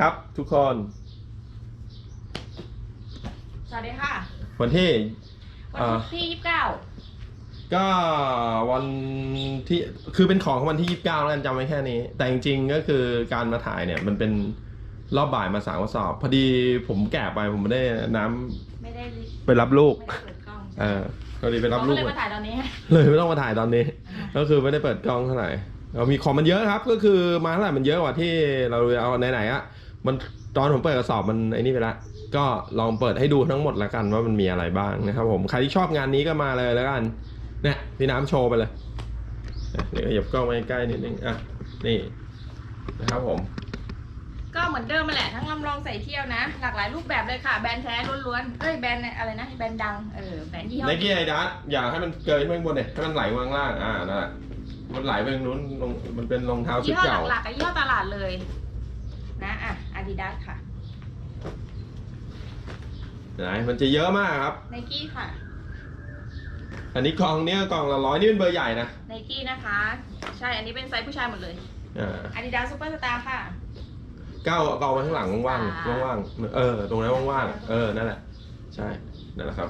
สวัสดีครับทุกคน สวัสดีค่ะ วันที่ วันอ่าพุธที่ยี่สิบเก้าก็วันที่คือเป็นของของวันที่ 29 แล้วกันจำไว้แค่นี้ แต่จริงๆก็คือการมาถ่ายเนี่ย มันเป็นรอบบ่ายมาสามกระสอบ พอดีผมแก่ไปผมไม่ได้น้ำไม่ได้ลิไปรับลูก ไม่ได้เปิดกล้องเออพอดีไปรับลูกเราก็เลยมาถ่ายตอนนี้ เลยไม่ต้องมาถ่ายตอนนี้ ก็คือไม่ได้เปิดกล้องเท่าไหร่เรามีของมันเยอะครับ ก็คือมาเท่าไหร่มันเยอะกว่าที่เราเอาไหนๆอะ มันตอนผมเปิดกระสอบมันไอ้นี่ไปละก็ลองเปิดให้ดูทั้งหมดแล้วกันว่ามันมีอะไรบ้างนะครับ ผมใครที่ชอบงานนี้ก็มาเลยแล้วกันเนี่ยพี่น้ำโชว์ไปเลยเดี๋ยวขยับกล้องมาใกล้ๆนิดนึงอะนี่นะครับผม ก็เหมือนเดิมมาแหละทั้งลำลองใส่เที่ยวนะ หลากหลายรูปแบบเลยค่ะ แบรนด์แท้ล้วนๆเอ้ยแบรนด์อะไรนะแบรนด์ดังเออแบรนด์ยี่ห้อไนกี้ไอดัสอยากให้มันเกยขึ้นไปข้างบนเนี่ยให้มันไหลมาข้างล่างอ่านั่นแหละมันไหลไปทางนู้นลงมันเป็นรองเท้าชุยี่ดห้อเก่าหลักๆกับยี่ห้อตลาดเลย นะอะ อาดิดาสค่ะไหนมันจะเยอะมากครับ ไนกี้ค่ะอันนี้กล่องเนี้ยกล่องละร้อยนี่เป็นเบอร์ใหญ่นะไนกี้นะคะ ใช่อันนี้เป็นไซส์ผู้ชายหมดเลยอ่าอาดิดาสซูเปอร์สตาร์ค่ะ ก้าวเอาไว้ข้างหลังว่างอ่าๆว่างๆเออตรงนั้นว่างๆเออนั่นแหละใช่นั่นแหละครับ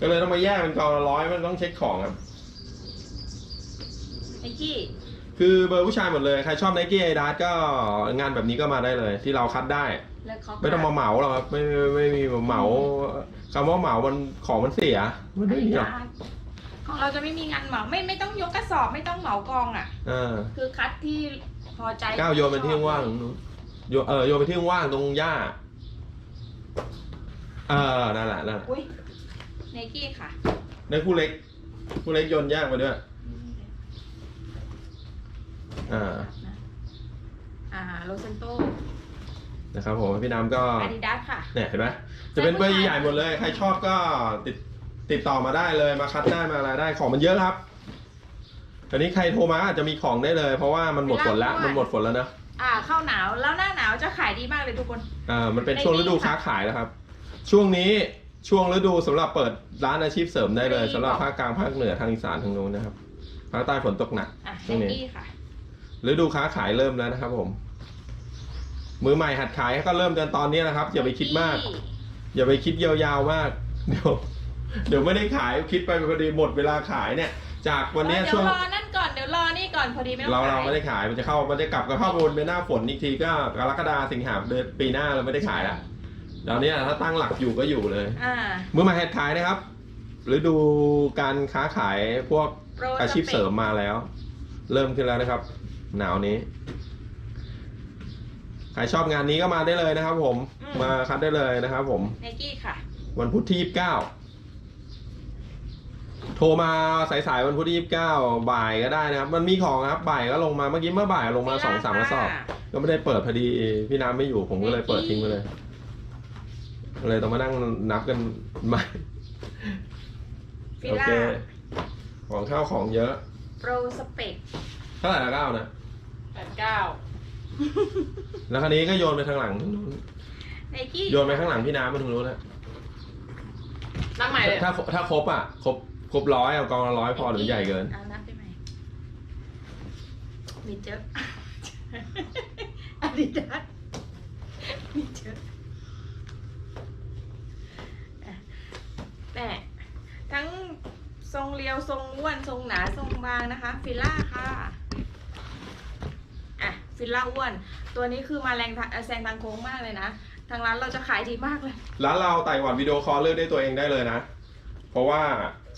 ก็เลยต้องมาแยกเป็นกล่องละร้อยมันต้องเช็คของครับไนกี้ คือเบอร์ผู้ชายหมดเลย ใครชอบไนกี้ไอดาก็งานแบบนี้ก็มาได้เลย ที่เราคัดได้เลิกคอไม่ต้องมาเหมาหรอกครับไม่ไม่ไม่มีเหมาคำว่าเหมามันของมันเสียมันอาไม่ดิมีหรดาอกสของเราจะไม่มีงานเหมาไม่ไม่ต้องยกกระสอบไม่ต้องเหมากองอะเออคือคัดที่พอใจก้าวโยนไปที่ว่างๆนู้นโยนเออโยนไปที่ว่างๆตรงหญ้าเออนั่นแหละนั่นแหละอุ้ยไนกี้ค่ะในคู่เล็กคู่เล็กโยนยากไปด้วย อ่า อ่าโรเซนโตนะครับผมพี่น้ำก็อาดิดาสค่ะ เนี่ยเห็นไหมจะเป็นเบอร์ใหญ่ๆหมดเลย ใครชอบก็ติดติดต่อมาได้เลยมาคัดได้มาอะไรได้ของมันเยอะครับอันนี้ใครโทรมาอาจจะมีของได้เลย เพราะว่ามันหมดฝนแล้วมันหมดฝนแล้วนะอ่าเข้าหนาวแล้วหน้าหนาวจะขายดีมากเลยทุกคนอ่ามันเป็นช่วงฤดูค้าขายแล้วครับ ช่วงนี้ช่วงฤดูสำหรับเปิดร้านอาชีพเสริมได้เลยสำหรับภาคกลางภาคเหนือทางอีสานทางนู้นนะครับภาคใต้ฝนตกหนักอะช่วงไนนี้กี้ค่ะ ฤดูค้าขายเริ่มแล้วนะครับ ผม มือใหม่หัดขายก็เริ่มกันตอนนี้นะครับ อย่าไปคิดมาก อย่าไปคิดยาวๆมาก เดี๋ยว เดี๋ยวไม่ได้ขายคิดไปพอดีหมดเวลาขายเนี่ย จากวันเนี้ยเดี๋ยช่ววงรอนั่นก่อนเดี๋ยวรอนี่ก่อนพอดีไม่ต้องเราเราขายไม่ได้ขายมันจะเข้ามันจะกลับก็เข้าไปบนหน้าฝนอีกทีก็กรกฎาสิงหาเดือนปีหน้าเราไม่ได้ขายละตอนนี้ถ้าตั้งหลักอยู่ก็อยู่เลยอ่ามือใหม่หัดขายนะครับฤดูการค้าขายพวกโปรอาชีพเสริมมาแล้ว เริ่มขึ้นแล้วนะครับ หนาวนี้ ใครชอบงานนี้ก็มาได้เลยนะครับผมมาคัดได้เลยนะครับ ผม ไนกี้ค่ะ วันพุธที่ยี่สิบเก้า โทรมาสายๆวันพุธที่ยี่สิบเก้าบ่ายก็ได้นะครับ มันมีของครับ บ่ายก็ลงมา เมื่อกี้เมื่อบ่ายลงมาสองสามกระสอบ ก็ไม่ได้เปิดพอดี พี่น้ำไม่อยู่ ผมก็เลยเปิดทิ้งไปเลยก็เลยต้องมานั่งนับกันใหม่ ฟิโอล่าเค ของข้าวของเยอะ โปรสเปกเท่าไหร่ละเก้านะ แปดเก้าแล้วคราวนี้ก็โยนไปทางหลังทางนู้นไนกี้โยนไปข้างหลังพี่น้ำไปทางนู้นแล้วนับใหม่เลยถ้าถ้าครบอะครบครบร้อยเอากองละร้อยพอหรือใหญ่เกินเอานับไปใหม่มีเจอะอาดิดาสมีเจอะอะแต่ทั้งทรงเรียวทรงอ้วนทรงหนาทรงบางนะคะ ฟิล่าค่ะอะ ฟิล่าอ้วน ตัวนี้คือมาแรงทางเอ่อแซงทางโค้งมากเลยนะ ทางร้านเราจะขายดีมากเลย ร้านเราไต่หวันวิดีโอคอลเลือกได้ตัวเองได้เลยนะ เพราะว่า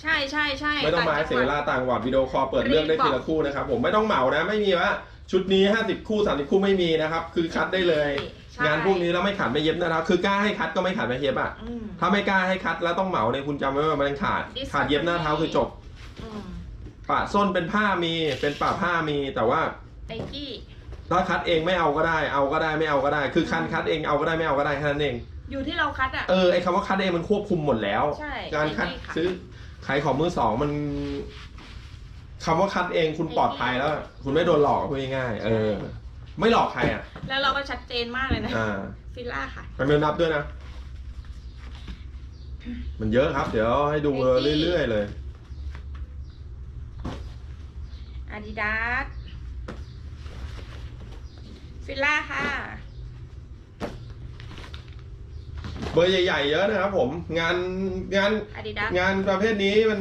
ใช่ใช่ใช่ไม่ต้องมาต่เสียเวลาต่างหวัดวิดีโอคอลเปิดเลือกได้ทีละคู่นะครับ ผมไม่ต้องเหมานะ ไม่มีว่าชุดนี้ 50 คู่ 30 คู่ไม่มีนะครับ คือคัดได้เลยใช่งานพวกนี้แล้วไม่ขัดไม่เย็บนะครับ คือกล้าให้คัดก็ไม่ขัดไม่เย็บอะอืมถ้าไม่กล้าให้คัดแล้วต้องเหมาเนี่ยคุณจำไว้ว่ามันขาด Discovery ขาดเย็บหน้าเท้าคือจบอืมปะส้นเป็นผ้ามีเป็นปะผ้ามีแต่ว่าไนกี้ ถ้าคัดเองไม่เอาก็ได้ เอาก็ได้ไม่เอาก็ได้ คือคันคัดเองเอาก็ได้ไม่เอาก็ได้แค่นั้นเอง อยู่ที่เราคัดอะ เออไอคำว่าคัดเองมันควบคุมหมดแล้ว ใช่การคัดไอ้นี่ค่ะซื้อขายของมือสองมันคำว่าคัดเองคุณปลอดภัยแล้ว คุณไม่โดนหลอกพูดง่ายๆเออ ไม่หลอกใครอะ แล้วเราก็ชัดเจนมากเลยนะอ่า ฟิลล่าค่ะ มันไม่นับด้วยนะ มันเยอะครับ เดี๋ยวให้ดูไอ้ที่เรื่อยๆเลย อาดิดาส ฟิลล่าค่ะ เบอร์ใหญ่ๆเยอะนะครับผม งานงานงานประเภทนี้มัน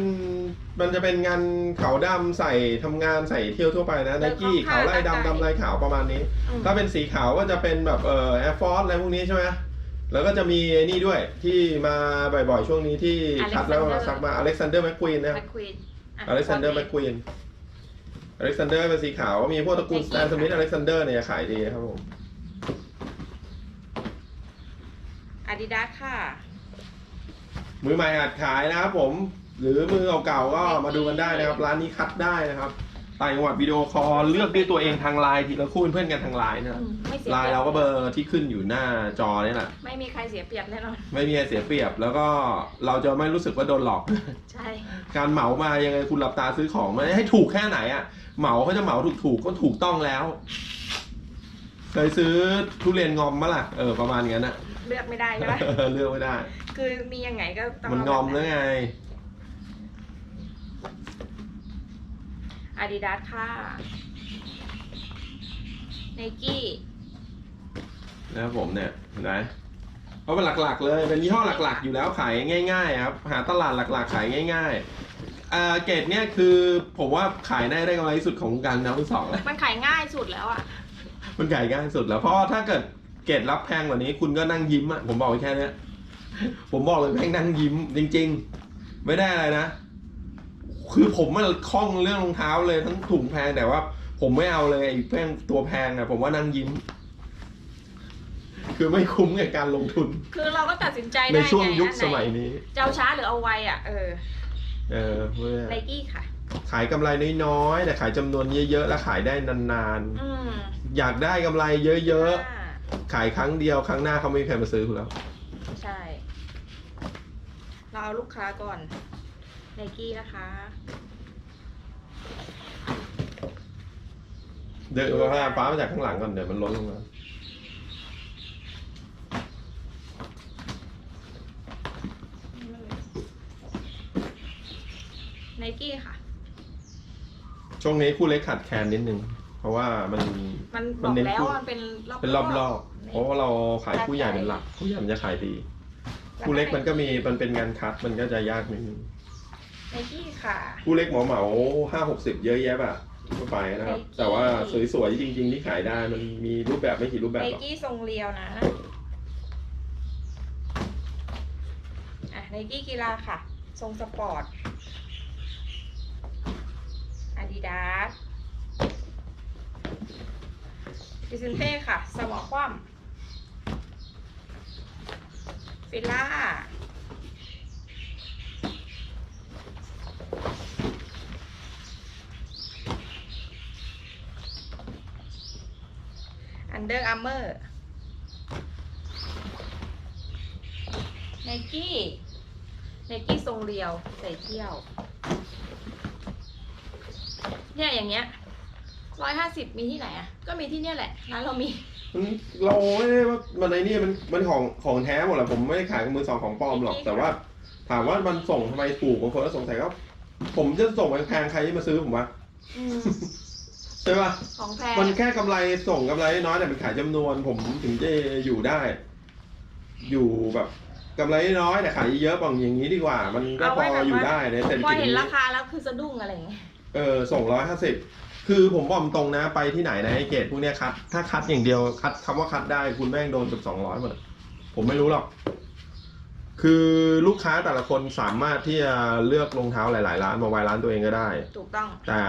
มันจะเป็นงานขาวดำใส่ทำงานใส่เที่ยวทั่วไปนะไนกี้ขาวลายดำดำลายขาวประมาณนี้ ถ้าเป็นสีขาวก็จะเป็นแบบเอ่อแอร์ฟอร์สอะไรพวกนี้ใช่ไหมแล้วก็จะมีนี่ด้วยที่มาบ่อยๆช่วงนี้ที่คัดแล้วมาซักมาอเล็กซานเดอร์แมคควีนนะคควีอเล็กซานเดอร์แมคควีน อเล็กซานเดอร์เป็นสีขาวมีพวกตระกูลสแตนสมิธอเล็กซานเดอร์เนี่ยขายดีครับผมอาดิดาสค่ะ มือใหม่หัดขายนะครับผม หรือมือเก่าๆก็มาดูกันได้นะครับ ร้านนี้คัดได้นะครับ ต่างจังหวัดวิดีโอคอลเลือกด้วยตัวเองทางไลน์ทีละคู่เป็นเพื่อนกันทางไลน์นะครับอืมไม่เสียไลน์ปยบเราก็เบอร์ที่ขึ้นอยู่หน้าจอเนี่ยแหละไม่มีใครเสียเปรียบแน่นอน ไม่มีอะไรเสียเปรียบ แล้วก็เราจะไม่รู้สึกว่าโดนหลอก ใช่การเหมามายังไงคุณหลับตาซื้อของมันให้ถูกแค่ไหนอะเหมาเขาจะเหมาถูกๆก็ถูกต้องแล้ว เคยซื้อทุเรียนงอมมะล่ะเออประมาณงั้นนะเลือกไม่ได้ใช่ไหม เลือกไม่ได้ คือมียังไงก็ต้องมันงอมแล้วไง อาดิดาสค่ะไนกี้นะครับผมเนี่ยเห็นไหมเพราะเป็นหลักๆ เลย เป็นยี่ห้อหลักๆ อยู่แล้วขายง่ายๆครับ หาตลาดหลักๆ ขายง่ายๆอ่าเกรดเนี่ยคือผมว่าขายได้ได้กำไรที่สุดของวงการนะทั้งสองเลยมันขายง่ายสุดแล้วอะ มันขายง่ายสุดแล้ว เพราะว่าถ้าเกิดเกรดรับแพงกว่านี้ คุณก็นั่งยิ้มอะผมบอกไว้แค่เนี้ยผมบอกเลยแม่งนั่งยิ้มจริง ๆ ไม่ได้อะไรนะ คือผมมันคล่องเรื่องรองเท้าเลยทั้งถุงแพงแต่ว่า ผมไม่เอาเลยไอ้แป้งตัวแพงอะผมว่านั่งยิ้ม คือไม่คุ้มกับการลงทุน คือเราก็ตัดสินใจในได้ช่วงไงยุคอันไหนสมัยนี้จะเอาช้าหรือเอาไวอะ เออเออเพื่อไนกี้ค่ะ ขายกำไรน้อยๆแต่ขายจำนวนเยอะๆแล้วขายได้นานอืมๆ อยากได้กำไรเยอะอ่าๆ ขายครั้งเดียวครั้งหน้าเขาไม่มีใครมาซื้อคุณแล้ว ใช่ เราเอาลูกค้าก่อน ไนกี้นะคะ เดินพยายามฟ้ามาจากข้างหลังก่อนเดี๋ยวมันล้นลงมาไนกี้ค่ะ ช่วงนี้คู่เล็กขาดแคลนนิดนึง เพราะว่ามันมันบมัอนกเน้นแล้วคู่ว่ามันเป็นรอบเป็นรอบๆเพราะว่าเราขายคู่ใหญ่เป็นหลักคู่ใหญ่มันจะขายดีๆคู่เล็กมันก็มีมันเป็นงานคัดมันก็จะยากนิดนึง ไนกี้ค่ะคู่เล็กเหมาเหมาห้าหกสิบเยอะแยะอะทั่วไปนะครับ Nike แต่ว่าสวยๆจริง ๆ ที่ขายได้มันมีรูปแบบไม่กี่รูปแบไนบหรอกกี้ทรงเรียวนะ อะไนกี้กีฬาค่ะ ทรงสปอร์ตอาดิดาสดิซินเต้ค่ะสมอคว่ำฟิล่า อันเดอร์อาร์เมอร์ไนกี้ไนกี้ทรงเรียวใส่เที่ยว เนี่ยอย่างเงี้ยร้อยห้าสิบมีที่ไหนอะ ก็มีที่เนี่ยแหละร้านเรามี มันเราไม่ได้ว่ามันในนี่มันมันของของแท้หมดแหละผมไม่ได้ขายมือสองของปลอมหรอก Nike แต่ว่า ถามว่ามันส่งทำไมถูกบางคนก็สงสัยก็ผมจะส่งไปแพงใครที่มาซื้อผมวะ อืม ใช่ปะของแพงมันแค่กำไรส่งกำไรน้อยแต่มันขายจำนวน ผมถึงจะอยู่ได้ อยู่แบบกำไรน้อยแต่ขายเยอะบางอย่างนี้ดีกว่า มันก็เอาพไว้อแบบอยู่ว่าได้ในเศรษฐพอกิจเห็นนี้ ราคาแล้วคือสะดุ้งอะไรอย่างเงี้ยเออส่งร้อยห้าสิบคือผมบอกตรงนะไปที่ไหนนะไอเกรดพวกเนี้ยคัด ถ้าคัดอย่างเดียวคัดคำว่าคัดได้คุณแม่งโดนเกือบสองร้อยหมดอะผมไม่รู้หรอก คือลูกค้าแต่ละคนสามารถที่จะเลือกรองเท้าหลาย ๆ ร้านมาไว้ร้านตัวเองก็ได้ ถูกต้อง แต่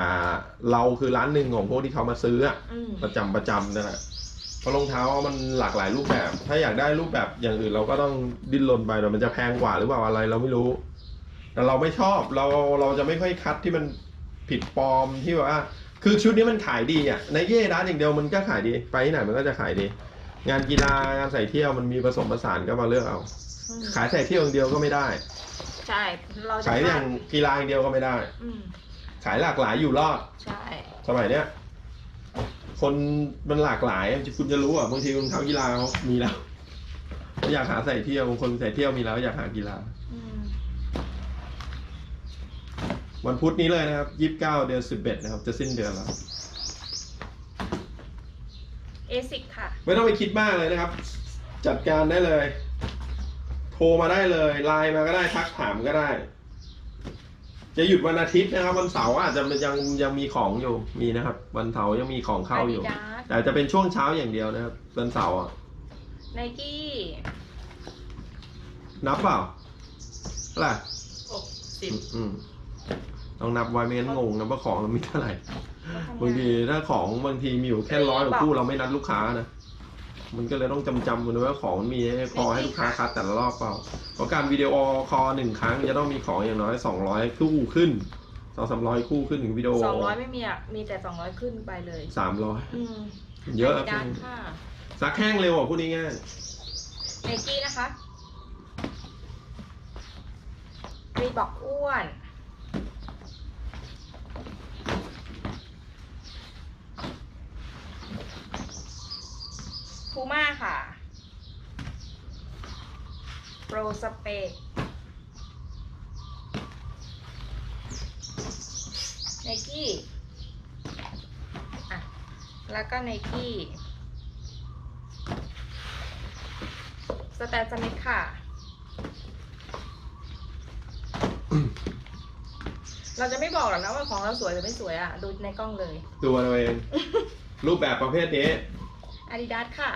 เราคือร้านหนึ่งของพวกที่เขามาซื้ออะอืมประจำประจำนั่นแหละเพราะรองเท้ามันหลากหลายรูปแบบ ถ้าอยากได้รูปแบบอย่างอื่นเราก็ต้องดิ้นรนไปแต่มันจะแพงกว่าหรือเปล่าอะไรเราไม่รู้ แต่เราไม่ชอบเราเราจะไม่ค่อยคัดที่มันผิดปลอมที่แบบว่า คือชุดนี้มันขายดีอะในเย่ร้านอย่างเดียวมันก็ขายดี ไปที่ไหนมันก็จะขายดี งานกีฬางานใส่เที่ยวมันมีผสมผสานก็มาเลือกเอา อืมขายใส่เที่ยวอย่างเดียวก็ไม่ได้ ใช่เราจะขายพอลาย่าดงกีฬาอย่างเดียวก็ไม่ได้ อืมขายหลากหลายอยู่รอด ใช่สมัยเนี้ยคนมันหลากหลายคุณจะรู้อะบางทีรองเท้ากีฬาเขามีแล้วอยากหาใส่เที่ยวบางคนใส่เที่ยวมีแล้ว อยากหากีฬา อืมวันพุธนี้เลยนะครับยี่สิบเก้าเดือนสิบเอ็ดนะครับ จะสิ้นเดือนแล้ว เอซิกค่ะ ไม่ต้องไปคิดมากเลยนะครับ จัดการได้เลย รมาได้เลยไลน์มาก็ได้ทักถามก็ได้ จะหยุดวันอาทิตย์นะครับ วันเสาร์อาจจะยังยังมีของอยู่มีนะครับ วันเสาร์ยังมีของเข้าอยู่ Adidas แต่จะเป็นช่วงเช้าอย่างเดียวนะครับวันเสาร์อะไนกี้นับเปล่าเท่าไหร่หกสิบอืมต้องนับไว้ไม่งั้นงงนะว่าของมันมีเท่าไหร่ บางทีถ้าของบางทีมีอยู่แค่ร้อยกว่าคู่เราไม่นัดลูกค้านะ มันก็เลยต้องจำจำกันด้วยว่าของมันมีให้พอให้ลูกค้าคัดแต่ละรอบเปล่าเพราะการวิดีโอคอลหนึ่งครั้งจะต้องมีของอย่างน้อยสองร้อยคู่ขึ้นสองสามร้อยคู่ขึ้นถึงวิดีโอสองร้อยไม่มีอะ มีแต่สองร้อยขึ้นไปเลยสามร้อยอืมเยอะาดิดาสค่ะซักแห้งเร็วอะพูดง่ายไนกี้นะคะรีบอกอ้วน พูม่าค่ะ โปรสเปกไนกี้อะ แล้วก็ไนกี้สแตนสมิธค่ะ เราจะไม่บอกหรอกนะว่าของเราสวยหรือไม่สวยอะดูในกล้องเลยๆดูเอาเอง รูปแบบประเภทนี้ Adidas ค่ะ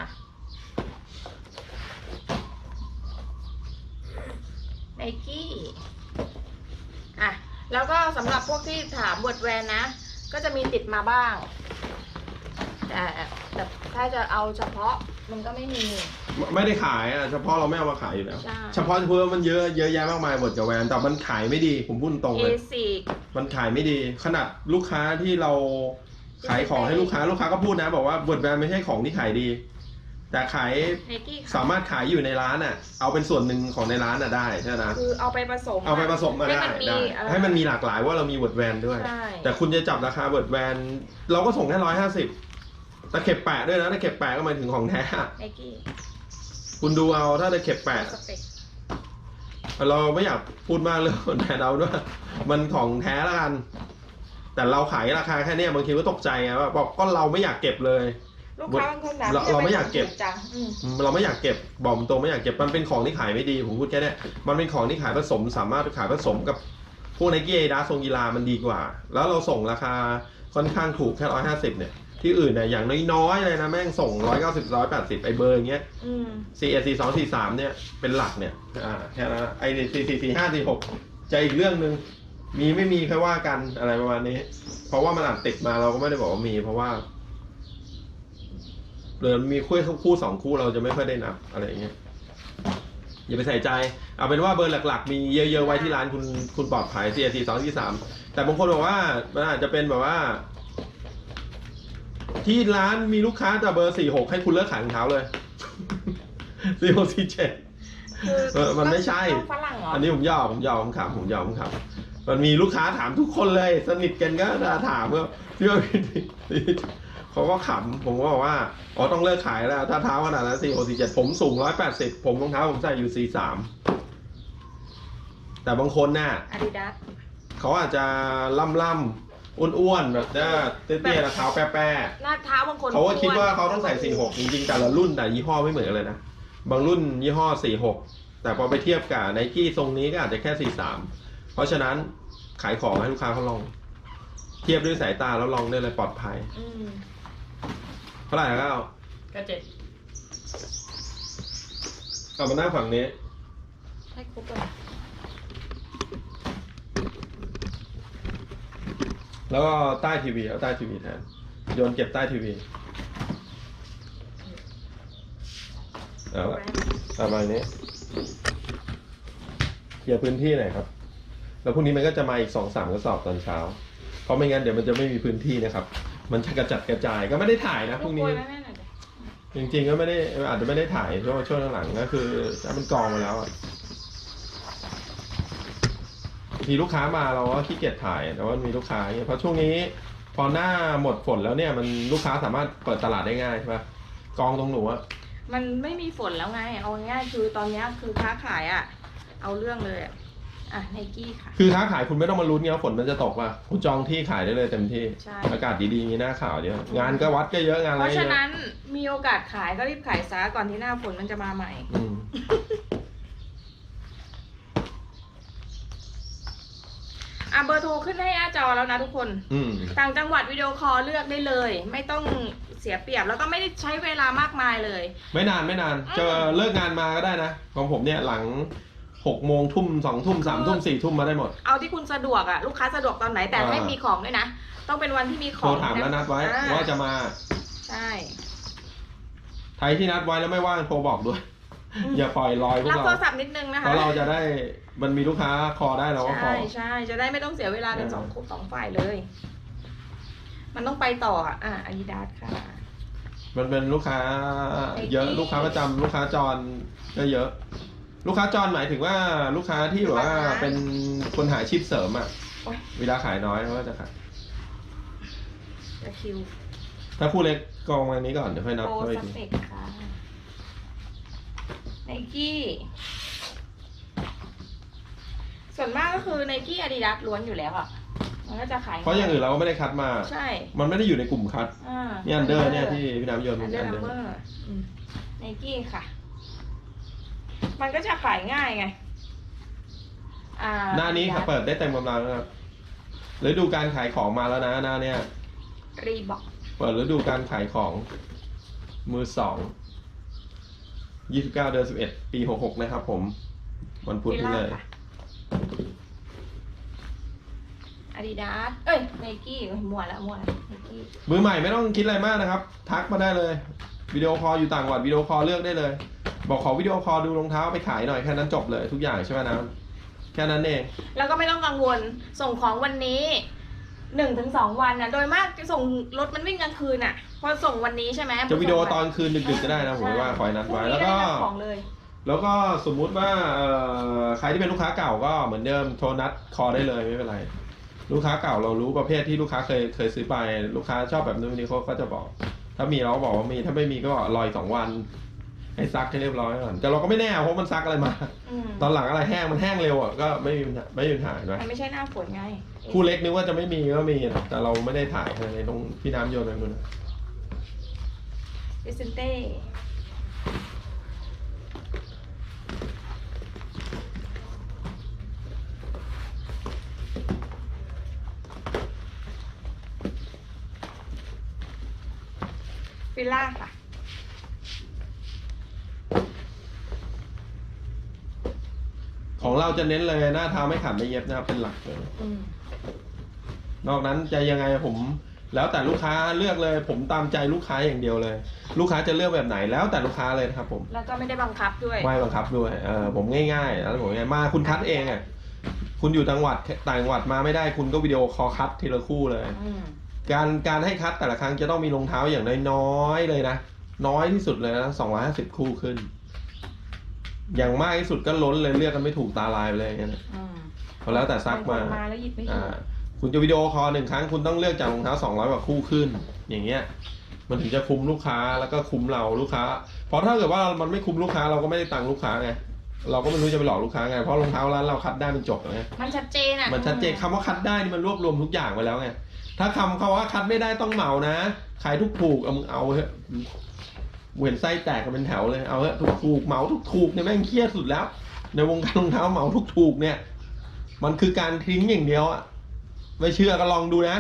Nike อะ แล้วก็สำหรับพวกที่ถามบทแวนนะ ก็จะมีติดมาบ้าง แต่แต่ถ้าจะเอาเฉพาะมันก็ไม่มี ไม่ไม่ได้ขายอะเฉพาะเราไม่เอามาขายอยู่แล้ว ใช่ เฉพาะเฉพาะมันเยอะเยอะแยะมากมายบทกับแวนแต่มันขายไม่ดี ผมพูดตรงเลย A6 มันขายไม่ดี ขนาดลูกค้าที่เรา ขายของให้ลูกค้าลูกค้าก็พูดนะ บอกว่าบทแวนไม่ใช่ของที่ขายดี แต่ขาย Nike ค่ะสามารถขายอยู่ในร้านอะ เอาเป็นส่วนหนึ่งของในร้านอะได้ใช่ไหมคือเอาไปผสม เอาไปผสมมาได้ให้มันมีได้เอ่อ ให้มันมีหลากหลายว่าเรามีบทแวนด้วย ใช่แต่คุณจะจับราคาบทแวนเราก็ส่งแค่ร้อยห้าสิบตะเข็บแปะด้วยนะตะเข็บแปะก็หมายถึงของแท้อะ Nike คุณดูเอาถ้าตะเข็บแปะ สเปกเราไม่อยากพูดมากเรื่องแต่เราด้วย มันของแท้แล้วกัน แต่เราขายราคาแค่เนี้ยบางทีก็ตกใจไงว่าบอกก็เราไม่อยากเก็บเลย ลูกค้าบางคนถามเราเราไม่อยากเก็บ จังอืมเราไม่อยากเก็บบอกตรงไม่อยากเก็บมันเป็นของที่ขายไม่ดีผมพูดแค่เนี้ยมันเป็นของที่ขายผสมสามารถขายผสมกับพวกไนกี้ดาทรงกีฬามันดีกว่า แล้วเราส่งราคาค่อนข้างถูกแค่ร้อยห้าสิบเนี่ยที่อื่นเนี่ยอย่างน้อยๆเลยนะแม่งส่งร้อยเก้าสิบร้อยแปดสิบไอเบอร์อย่างเงี้ย อืม สี่เอสี่สองสี่สามเนี่ยเป็นหลักเนี่ยอ่าแค่นั้นนะไอสี่สี่สี่ห้าสี่หกจะอีกเรื่องหนึ่ง มีไม่มีแค่ว่ากันอะไรประมาณนี้ เพราะว่ามันอาจติดมาเราก็ไม่ได้บอกว่ามี เพราะว่าเรือมีคู่คู่สองคู่เราจะไม่ค่อยได้นับอะไรอย่างเงี้ยอย่าไปใส่ใจ เอาเป็นว่าเบอร์หลัก ๆ มีเยอะ ๆ ไว้ที่ร้านคุณคุณปลอดภัยสี่สี่สองสี่สามแต่บางคนบอกว่ามันอาจจะเป็นแบบว่า ที่ร้านมีลูกค้าแต่เบอร์สี่หกให้คุณเลิกขายรองเท้าเลยสี่หกสี่เจ็ดคือเออมันไม่ใช่ต้องฝรั่งเหรออันนี้ผมยอมผมยอมผมขำผมยอมผมขำ มันมีลูกค้าถามทุกคนเลย สนิทกันก็ถามว่าพี่ว่าพี่เขาก็ขำผมก็บอกว่าอ๋อต้องเลิกขายแล้ว ถ้าเท้าขนาดนั้นสี่หกสี่เจ็ดผมสูงร้อยแปดสิบผมรองเท้าผมใส่อยู่สี่สามแต่บางคนน่ะอาดิดาสเขาอาจจะล่ำล่ำๆอ้วนๆแบบเตี้ยๆแล้วเท้าแป้ๆหน้าเท้าบางคนเขาก็คิดว่าเขาต้องใส่46จริงๆแต่ละรุ่นแต่ยี่ห้อไม่เหมือนกันเลยนะบางรุ่นยี่ห้อ46แต่พอไปเทียบกับไนกี้ทรงนี้ก็อาจจะแค่43 เพราะฉะนั้นขายของให้ลูกค้าเขาลอง เทียบด้วยสายตาแล้วลองได้เลยปลอดภัยอืมเท่าไหร่ก็เอาก็เจ็ดเอามาหน้าฝั่งนี้ ให้ครบเลยแล้วก็ใต้ทีวีเอาใต้ทีวีแทนโยนเก็บใต้ทีวีเอาละประมาณนี้เคลียร์พื้นที่หน่อยครับ แล้วพรุ่งนี้มันก็จะมาอีกสองสามกระสอบตอนเช้า เพราะไม่งั้นเดี๋ยวมันจะไม่มีพื้นที่นะครับ มันจะกระจัดกระจายก็ไม่ได้ถ่ายนะพลูรุ่กงกล้นี้วยแม่แม่หน่อยดิจริงๆก็ไม่ได้อาจจะไม่ได้ถ่ายช่วงช่วงหลังๆก็คือถ้ามันกองมาแล้วอะมีลูกค้ามาเราก็ขี้เกียจถ่ายแต่ว่ามีลูกค้าเนี่ยเพราะช่วงนี้พอหน้าหมดฝนแล้วเนี่ยมันลูกค้าสามารถเปิดตลาดได้ง่ายใช่ปะกองตรงหนูอะมันไม่มีฝนแล้วไง เอาง่ายๆคือตอนเนี้ยคือค้าขายอะเอาเรื่องเลยอะ่ะไนกี้ค่ะ คือค้าขายคุณไม่ต้องมาลุ้นเงี้ยฝนมันจะตกป่ะคุณจองที่ขายได้เลยเต็มที่อากาศดีๆมีหน้าข่าวเยอะงานก็วัดก็เยอะงานอะเพไรราะเยฉะอะนั้นมีโอกาสขายก็รีบขายซะก่อนที่หน้าฝนมันจะมาใหม่อะเบอร์โทรขึ้นให้หาจอแล้วนะทุกคนต่างจังหวัดวิดีโอคอลเลือกได้เลย ไม่ต้องเสียเปรียบแล้วก็ไม่ได้ใช้เวลามากมายเลย ไม่นานไม่นาน จะเลิกงานมาก็ได้นะของผมเนี่ยหลัง หกโมงทุ่มสองทุ่มสามทุ่มสี่ทุ่มมาได้หมด เอาที่คุณสะดวกอะลูกค้าสะดวกตอนไหนแต่อ่าให้มีของด้วยนะ ต้องเป็นวันที่มีขโทรองถามแล้วนัดไว้อ่ว่าจะมาใช่ใครที่นัดไว้แล้วไม่ว่างโทรบอกด้วยอย่าปล่อยลอยพวกรับเราโทรศัพท์นิดนึงนะเพคะ ราะเราจะได้มันมีลูกค้าคอได้เราก็คอ ใช่ใช่จะได้ไม่ต้องเสียเวลากันเออสองสองฝ่ายเลย มันต้องไปต่ออะอะอาดิดาสค่ะ มันเป็นลูกค้า เยอะ Nike ลูกค้าประจำลูกค้าจรก็เยอะ ลูกค้าจรหมายถึงว่าลูกค้าที่แบบว่าลูกค้าเป็นคนหาอาชีพเสริมอะโอ๊ย เวลาขายน้อยเขาก็จะขายจะคิวถ้าคู่เล็กกองอันนี้ก่อนเดี๋ยวค่อยนับโปรเข้าไปสทีเปกค่ะไนกี้ส่วนมากก็คือไนกี้อาดิดาสล้วนอยู่แล้วอะ มันก็จะขายเพราะอย่างอื่นเราก็ไม่ได้คัดมา ใช่มันไม่ได้อยู่ในกลุ่มคัดอ่านี่อันเดอร์เนี่ยที่พี่น้ำโยนอัเป็นนเดออัร์นนัเดอมเบอร์ร์ไนกี้ค่ะ มันก็จะขายง่ายไง อ่าหน้านี้ครับเปิดได้เต็มกำลังแล้วครับฤดูการขายของมาแล้วนะหน้าเนี่ยรีบอกเปิดฤดูการขายของ มือสองยี่สิบเก้าเดือนสิบเอ็ดปีหกหกนะครับผม วันพุธนี้เลยอาดิดาสเอ้ยไนกี้มัวแล้วมัวแล้วไนกี้มือใหม่ไม่ต้องคิดอะไรมากนะครับ ทักมาได้เลย วิดีโอคอลอยู่ต่างจังหวัดวิดีโอคอลเลือกได้เลย บอกขอวิดีโอคอลดูรองเท้าไปขายหน่อยแค่นั้นจบเลยทุกอย่างใช่ไหมนะแค่นั้นเอง แล้วก็ไม่ต้องกังวลส่งของวันนี้หนึ่งถึงสองวันนะโดยมากจะส่งรถมันวิ่งกลางคืนอะ พอส่งวันนี้ใช่ไหมจะวิดีโอตอนคืนดึกๆก็ได้นะผมว่าคอยนัดไว้พรุ่งแล้วนี้ก็ได้รับของเลยแล้วก็สมมุติว่าเอ่อใครที่เป็นลูกค้าเก่าก็เหมือนเดิมโทรนัดคอได้เลยไม่เป็นไร ลูกค้าเก่าเรารู้ประเภทที่ลูกค้าเคยเคยซื้อไป ลูกค้าชอบแบบนู้นนี้เขาก็จะบอก ถ้ามีเราก็บอกว่ามีถ้าไม่มีก็รออีกสองวัน ให้ซักให้เรียบร้อยก่อนแต่เราก็ไม่แน่เพราะมันซักอะไรมา อืมตอนหลังอะไรแห้งมันแห้งเร็วอะก็ไม่มีปัญหาไม่มีปัญหาเห็นไหมมันไม่ใช่หน้าฝนไงคู่เล็กนึกว่าจะไม่มีก็มีนะแต่เราไม่ได้ถ่ายในตรงพี่น้ำโยนไปนู่นนะวิสเซนเต้ฟิลล่าค่ะ ของเรา จะเน้นเลยหน้าเท้าไม่ขาดไม่เย็บนะครับเป็นหลักเลย อืมนอกนั้นจะยังไงผม แล้วแต่ลูกค้าเลือกเลย ผมตามใจลูกค้าอย่างเดียวเลย ลูกค้าจะเลือกแบบไหนแล้วแต่ลูกค้าเลยนะครับผม แล้วก็ไม่ได้บังคับด้วย ไม่บังคับด้วยเออผมง่ายๆแล้วผมง่ายมาคุณคัดเองอะคุณอยู่จังหวัดต่างจังหวัดมาไม่ได้คุณก็วิดีโอคอลคัดทีละคู่เลย อืมการการให้คัดแต่ละครั้งจะต้องมีรองเท้าอย่างน้อยๆเลยนะ น้อยที่สุดเลยนะสองร้อยห้าสิบคู่ขึ้น อย่างมากที่สุดก็ล้นเลยเลือกกันไม่ถูกตาลายไปเลยอย่างเงี้ยนะอืมพอแล้วแต่ซักมาบงคนมาแล้วหยิบไม่ถูอ่ากคุณจะวิดีโอคอลหนึ่งครั้งคุณต้องเลือกจากรองเท้าสองร้อยกว่าคู่ขึ้น อย่างเงี้ย มันถึงจะคุ้มลูกค้าแล้วก็คุ้มเราลูกค้า เพราะถ้าเกิดว่ามันไม่คุ้มลูกค้าเราก็ไม่ได้ตังค์ลูกค้าไง เราก็ไม่รู้จะไปหลอกลูกค้าไง เพราะรองเท้าร้านเราคัดได้มันจบแล้วไงมันชัดเจนอะมันชัดเจนคำว่าคัดได้นี่มันรวบรวมทุกอย่างไว้แล้วไง ถ้าคำเขาว่าคัดไม่ได้ต้องเหมานะ ขายทุกถูกเอามึงเอาเถอะ เห็นไส้แตกกันเป็นแถวเลย เอาเถอะถูกถูกเหมาทุกถูกเนี่ยแม่งเครียดสุดแล้ว ในวงการรองเท้าเหมาทุกถูกเนี่ย มันคือการทิ้งอย่างเดียวอะไม่เชื่อก็ลองดูนะ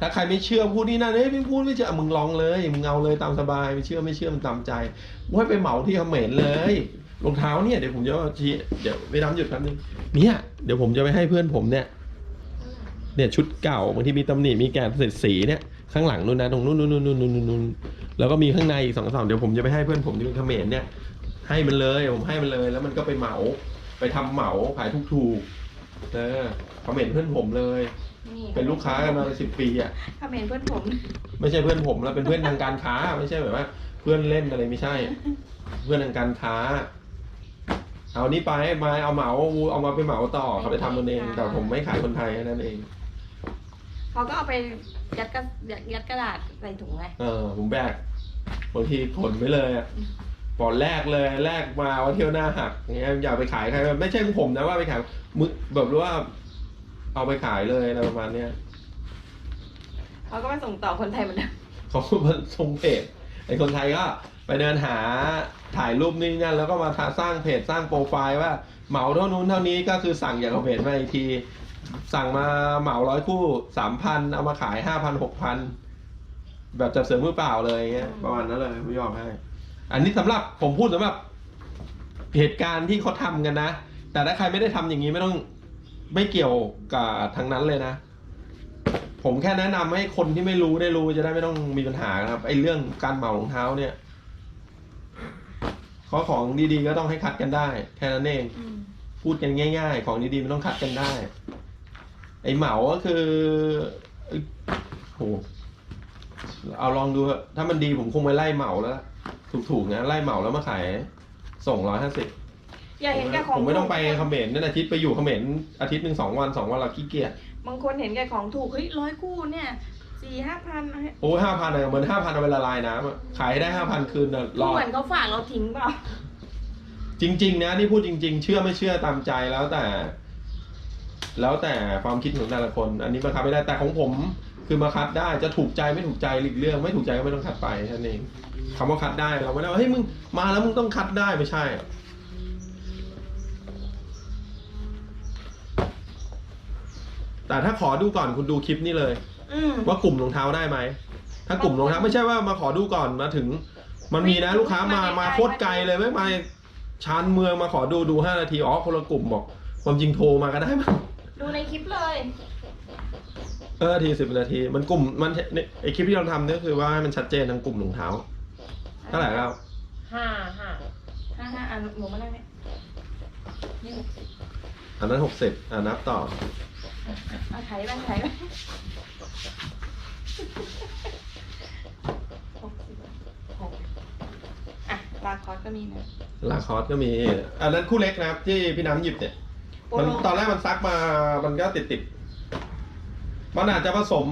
ถ้าใครไม่เชื่อพูดนี่นั่นเฮ้ยพี่พูดไม่เชื่อมึงลองเลยมึงเอาเลยตามสบายไม่เชื่อไม่เชื่อมันตามใจว่าไปเหมาที่เขมรเลยรองเท้าเนี่ยเดี๋ยวผมจะชี้เดี๋ยวไปน้ำหยุดแป๊บนึงเนี่ยเดี๋ยวผมจะไปให้เพื่อนผมเนี่ยเนี่ยชุดเก่าบางทีมีตำหนิมีแกนเศษสีเนี่ยข้างหลังนู่นนะตรงนู้นนู่นนู่นนู่นนู่นนู่น แล้วก็มีข้างในอีกสองสามเดี๋ยวผมจะไปให้เพื่อนผมที่เป็นเขมรเนี่ย ให้มันเลยผมให้มันเลย แล้วมันก็ไปเหมา ไปทำเหมาขายถูกๆเออเขมรเพื่อนผมเลยนี่เป็นลูกค้ากันมาสิบปีอะคอมเมนต์เพื่อนผม ไม่ใช่เพื่อนผมแล้วเป็นเพื่อนทางการค้า ไม่ใช่แบบว่า เพื่อนเล่นอะไรไม่ใช่ เพื่อนทางการค้า เอานี้ไปมาเอาเหมาเอามาไปเหมาต่อเขาไปทำมันเองแต่ผมไม่ขายคนไทยแค่นั้นเองเขาก็เอาไป ยัดกระยัดยัดกระดาษใส่ถุงไงเออผมแบกบางทีขนไปเลยอะปอนแรกเลยแรกมาว่าเที่ยวหน้าหักอย่างเงี้ยอย่าไปขายใครไม่ใช่ของผมนะว่าไปขายมึกแบบว่า เอาไปขายเลยอะไรประมาณเนี้ยเขาก็มาส่งต่อคนไทยเหมือนเดิมเขามาทรงเพจไอ้คนไทยก็ไปเดินหาถ่ายรูปนี่นั่นแล้วก็มาทาสร้างเพจสร้างโปรไฟล์ว่าเหมาเท่านู้นเท่านี้ก็คือสั่งจากเพจมาอีกที สั่งมาเหมาร้อยคู่สามพันเอามาขายห้าพันหกพันแบบจับเสือมือเปล่าเลยอย่างเงี้ย ประมาณนั้นเลยไม่ยอมให้ อันนี้สำหรับผมพูดสำหรับเหตุการณ์ที่เขาทำกันนะ แต่ถ้าใครไม่ได้ทำอย่างนี้ไม่ต้องไม่เกี่ยวกับทางนั้นเลยนะ ผมแค่แนะนำให้คนที่ไม่รู้ได้รู้จะได้ไม่ต้องมีปัญหานะครับไอ้เรื่องการเหมารองเท้าเนี่ยข้อของดีๆก็ต้องให้คัดกันได้แค่นั้นเองอืมพูดกันง่าย ๆ ของดีๆมันต้องคัดกันได้ ไอเหมาก็คือเอ้ยโหเอาลองดูเถอะถ้ามันดีผมคงไปไล่เหมาแล้ว ถูกๆนะไล่เหมาแล้วมาขายส่งร้อยห้าสิบอย่าเห็นแก่ของผมไม่ต้องไปถูกเขมรนั่นอาทิตย์ไปอยู่เขมรอาทิตย์หนึ่งสองวันสองวันเราขี้เกียจบางคนเห็นแก่ของถูกเฮ้ยร้อยคู่เนี่ยสี่ห้าพันโอ้ห้าพันอะเหมือนห้าพันเอาไปละลายน้ำอะขายได้ห้าพันคืนน่ะรอเหดมือนเขาฝากเราทิ้งเปล่าจริง ๆ นะนี่พูดจริง ๆ เชื่อไม่เชื่อตามใจแล้วแต่ แล้วแต่ความคิดของแต่ละคน อันนี้บังคับไม่ได้แต่ของผมคือมาคัดได้จะถูกใจไม่ถูกใจหลีกเรื่องไม่ถูกใจก็ไม่ต้องคัดไปแค่นั้นเองคำว่าคัดได้เราไม่ได้ว่าเฮ้ยมึงมาแล้วมึงต้องคัดได้ไม่ใช่แต่ถ้าขอดูก่อนคุณดูคลิปนี้เลยอืมว่ากลุ่มรองเท้าได้ไหมถ้ากลุ่มรองเท้าไม่ใช่ว่ามาขอดูก่อนมาถึง มันมีนะไม่ลูกค้ามาไม่มาไกลโคตรไกลเลยไม่มาชานเมืองมาขอดูดูห้านาทีอ๋อคนละกลุ่มบอกความจริงโทรมาก็ได้มั้ง ดูในคลิปเลยเออทีสิบนาที มันกลุ่มมันเนี่ยไอคลิปที่เราทำเนี่ยคือว่าให้มันชัดเจนทั้งกลุ่มรองเท้าเท่าไหร่แล้วห้าห้าห้าห้าอันหมูมานั่งเนี่ยนี่หกสิบอันนั้นหกสิบอ่านับต่อเอาไถไปไถไปหกสิบหกอะลาคอร์สก็มีนะ ลาคอสก็มีอันนั้นคู่เล็กนะครับที่พี่น้ำหยิบเนี่ย มันตอนแรกมันซักมา มันก็ติดติดๆมันอาจจะผสม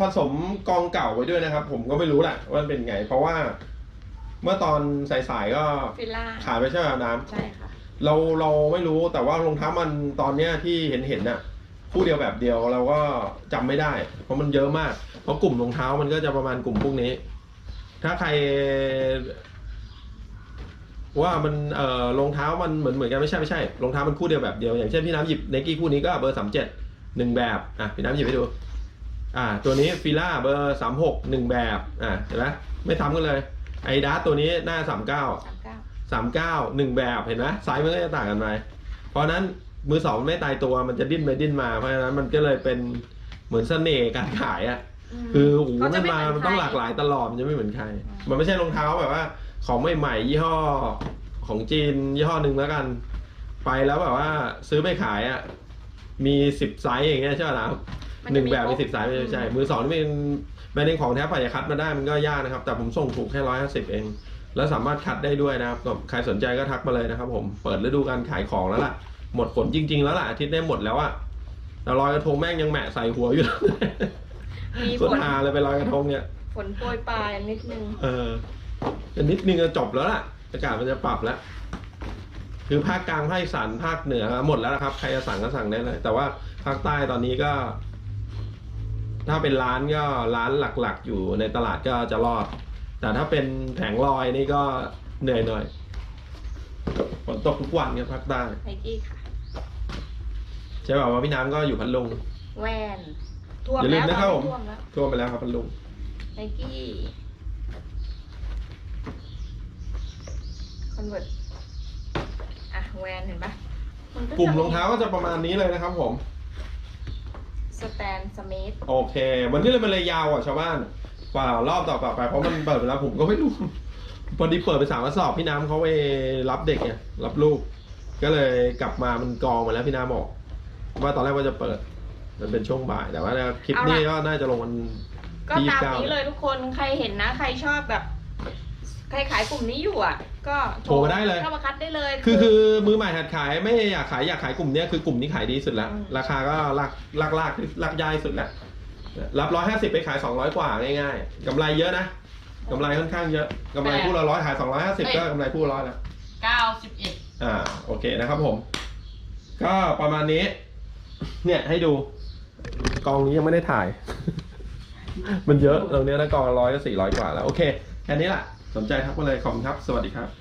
ผสมกองเก่าไว้ด้วยนะครับ ผมก็ไม่รู้แหละว่ามันเป็นไง เพราะว่า เมื่อตอนสายๆก็ฟิลล่าขายไปใช่ไหมน้ำใช่ค่ะ เราเราไม่รู้แต่ว่ารองเท้ามันตอนเนี้ยที่เห็นเห็นน่ะคู่เดียวแบบเดียวเราก็จำไม่ได้ เพราะมันเยอะมาก เพราะกลุ่มรองเท้ามันก็จะประมาณกลุ่มพวกนี้ ถ้าใคร ว่ามันเอ่อรองเท้ามันเหมือนเหมือนกันไม่ใช่ไม่ใช่รองเท้ามันคู่เดียวแบบเดียวอย่างเช่นพี่น้ำหยิบไนกี้คู่นี้ก็เบอร์สามเจ็ดหนึ่งแบบอะพี่น้ำหยิบให้ดูอ่าตัวนี้ฟิล่าเบอร์สามหกหนึ่งแบบอะเห็นไหมไม่ซ้ำกันเลยไอดัสตัวนี้หน้าสามเก้าสามเก้าสามเก้าหนึ่งแบบเห็นไหมไซส์มันก็จะต่างกันไปเพราะฉะนั้นมือสองมันไม่ตายตัวมันจะดิ้นไปดิ้นมาเพราะฉะนั้นมันก็เลยเป็นเหมือนเสน่ห์การขายอะ่ะคือโอ้โหเขาจะมันไม่มาเหมือนมันต้องใครหลากหลายตลอดมันจะไม่เหมือนใครอืมมันไม่ใช่รองเท้าแบบว่า ของใหม่ๆยี่ห้อของจีนยี่ห้อหนึ่งแล้วกัน ไปแล้วแบบว่าซื้อไปขายอะ่ะมีสิบไซส์อย่างเงี้ยใช่ไหมนะครับมันหจะนึ่งแบบมีครสิบไซส์ไม่ใช่มือสองนี่เป็นแบรนด์เนมของแท้ฝ่ายจะคัดมาได้มันก็ยากนะครับ แต่ผมส่งถูกแค่ร้อยห้าสิบเอง แล้วสามารถคัดได้ด้วยนะครับก็ใครสนใจก็ทักมาเลยนะครับ ผมเปิดฤดูการขายของแล้วล่ะ หมดฝนจริง ๆ แล้วล่ะอาทิตย์ได้หมดแล้วอะแต่ลอยกระทงแม่งยังแหมะใส่หัวอยู่มีฝสุดนฮาเลยไปลอยกระทงเนี่ยฝนโปรยปลายนิดนึงเออ จะนิดนึงจะจบแล้วล่ะ อากาศมันจะปรับแล้ว คือภาคกลางภาคอีสานภาคเหนือหมดแล้วนะครับ ใครจะสั่งก็สั่งได้เลย แต่ว่าภาคใต้ตอนนี้ก็ ถ้าเป็นร้านก็ร้านหลักๆ อยู่ในตลาดก็จะรอด แต่ถ้าเป็นแผงลอยนี่ก็เหนื่อยหน่อยฝนตกทุกวันครับภาคใต้ไนกี้ค่ะ ใช่ป่าวว่าพี่น้ำก็อยู่พัทลุงแวนท่วมอย่าลืแล้วมนะครับตอผมท่วมแล้วทั่วไปแล้วครับพัทลุงไนกี้ คอนเวิร์ตอะแวนเห็นปะนจะกลุ่มรองเท้าก็จะประมาณนี้เลยนะครับผม สแตนสมิธโอเค วันนี้เลยมันเลยยาวกว่าชาวบ้านกว่ารอบต่อๆไปเพราะมันเปิดไปแล้วผมก็ไม่รู้พอดีเปิดไปสามวันสอบพี่น้ำเขาไปรับเด็กไงรับลูก ก็เลยกลับมามันกองมาแล้วพี่น้ำบอกว่าตอนแรกว่าจะเปิด มันเป็นช่วงบ่ายแต่ว่าคลิปนี้ก็น่าจะลงวันก็ที่ตาม29นี้เลยทุกคนใครเห็นนะ ใครชอบแบบ ใครขายกลุ่มนี้อยู่อะ ก็โทรมาได้เลย เข้ามาคัดได้เลย คือคือมือใหม่หัดขายไม่อยากขายอยากขายกลุ่มเนี้ยคือกลุ่มนี้ขายดีสุดแล้วอืม ราคาก็ลากลากลากลากยายสุดแหละรับร้อยห้าสิบไปขายสองร้อยกว่าง่ายๆกำไรเยอะนะกำไรค่อนข้างเยอะกำไรคู่ละร้อยขายสองร้อยห้าสิบก็กำไรคู่ละร้อยแล้ว เก้าสิบเอ็ดอ่าโอเคนะครับผม ก็ประมาณนี้ เนี่ยให้ดู กองนี้ยังไม่ได้ถ่าย มันเยอะตรงเนี้ยนะกองร้อยก็สี่ร้อยกว่าแล้ว โอเคแค่นี้แหละ สนใจทักมาเลยขอบคุณครับ สวัสดีครับ